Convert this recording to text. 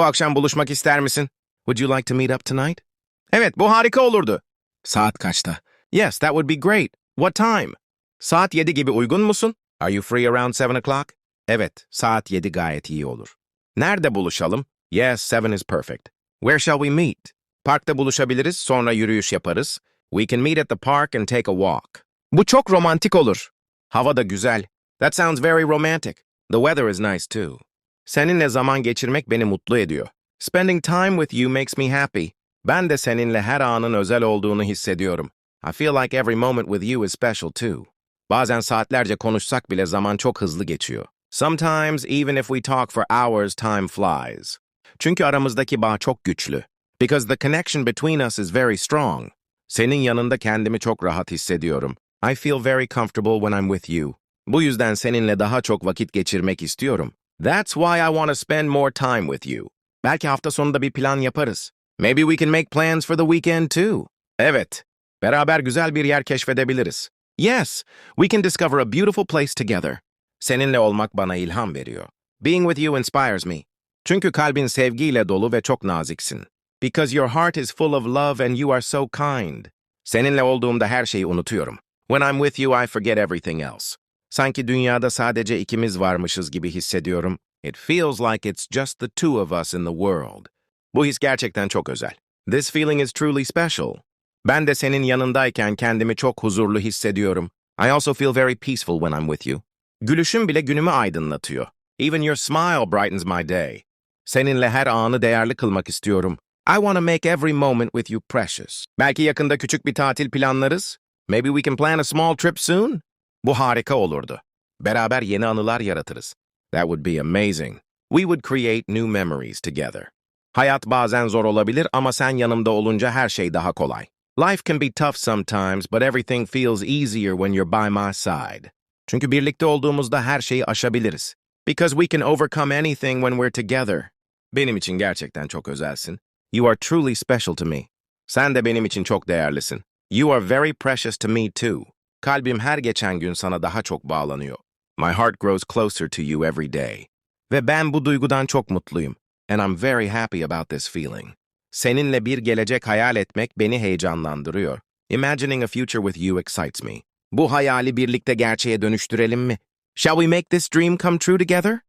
Bu akşam buluşmak ister misin? Would you like to meet up tonight? Evet, bu harika olurdu. Saat kaçta? Yes, that would be great. What time? Saat 7 gibi uygun musun? Are you free around 7 o'clock? Evet, saat 7 gayet iyi olur. Nerede buluşalım? Yes, 7 is perfect. Where shall we meet? Parkta buluşabiliriz, sonra yürüyüş yaparız. We can meet at the park and take a walk. Bu çok romantik olur. Hava da güzel. That sounds very romantic. The weather is nice too. Seninle zaman geçirmek beni mutlu ediyor. Spending time with you makes me happy. Ben de seninle her anın özel olduğunu hissediyorum. I feel like every moment with you is special too. Bazen saatlerce konuşsak bile zaman çok hızlı geçiyor. Sometimes even if we talk for hours, time flies. Çünkü aramızdaki bağ çok güçlü. Because the connection between us is very strong. Senin yanında kendimi çok rahat hissediyorum. I feel very comfortable when I'm with you. Bu yüzden seninle daha çok vakit geçirmek istiyorum. That's why I want to spend more time with you. Belki hafta sonunda bir plan yaparız. Maybe we can make plans for the weekend too. Evet, beraber güzel bir yer keşfedebiliriz. Yes, we can discover a beautiful place together. Seninle olmak bana ilham veriyor. Being with you inspires me. Çünkü kalbin sevgiyle dolu ve çok naziksin. Because your heart is full of love and you are so kind. Seninle olduğumda her şeyi unutuyorum. When I'm with you, I forget everything else. Sanki dünyada sadece ikimiz varmışız gibi hissediyorum. It feels like it's just the two of us in the world. Bu his gerçekten çok özel. This feeling is truly special. Ben de senin yanındayken kendimi çok huzurlu hissediyorum. I also feel very peaceful when I'm with you. Gülüşün bile günümü aydınlatıyor. Even your smile brightens my day. Seninle her anı değerli kılmak istiyorum. I want to make every moment with you precious. Belki yakında küçük bir tatil planlarız. Maybe we can plan a small trip soon. Bu harika olurdu. Beraber yeni anılar yaratırız. That would be amazing. We would create new memories together. Hayat bazen zor olabilir ama sen yanımda olunca her şey daha kolay. Life can be tough sometimes, but everything feels easier when you're by my side. Çünkü birlikte olduğumuzda her şeyi aşabiliriz. Because we can overcome anything when we're together. Benim için gerçekten çok özelsin. You are truly special to me. Sen de benim için çok değerlisin. You are very precious to me too. Kalbim her geçen gün sana daha çok bağlanıyor. My heart grows closer to you every day. Ve ben bu duygudan çok mutluyum. And I'm very happy about this feeling. Seninle bir gelecek hayal etmek beni heyecanlandırıyor. Imagining a future with you excites me. Bu hayali birlikte gerçeğe dönüştürelim mi? Shall we make this dream come true together?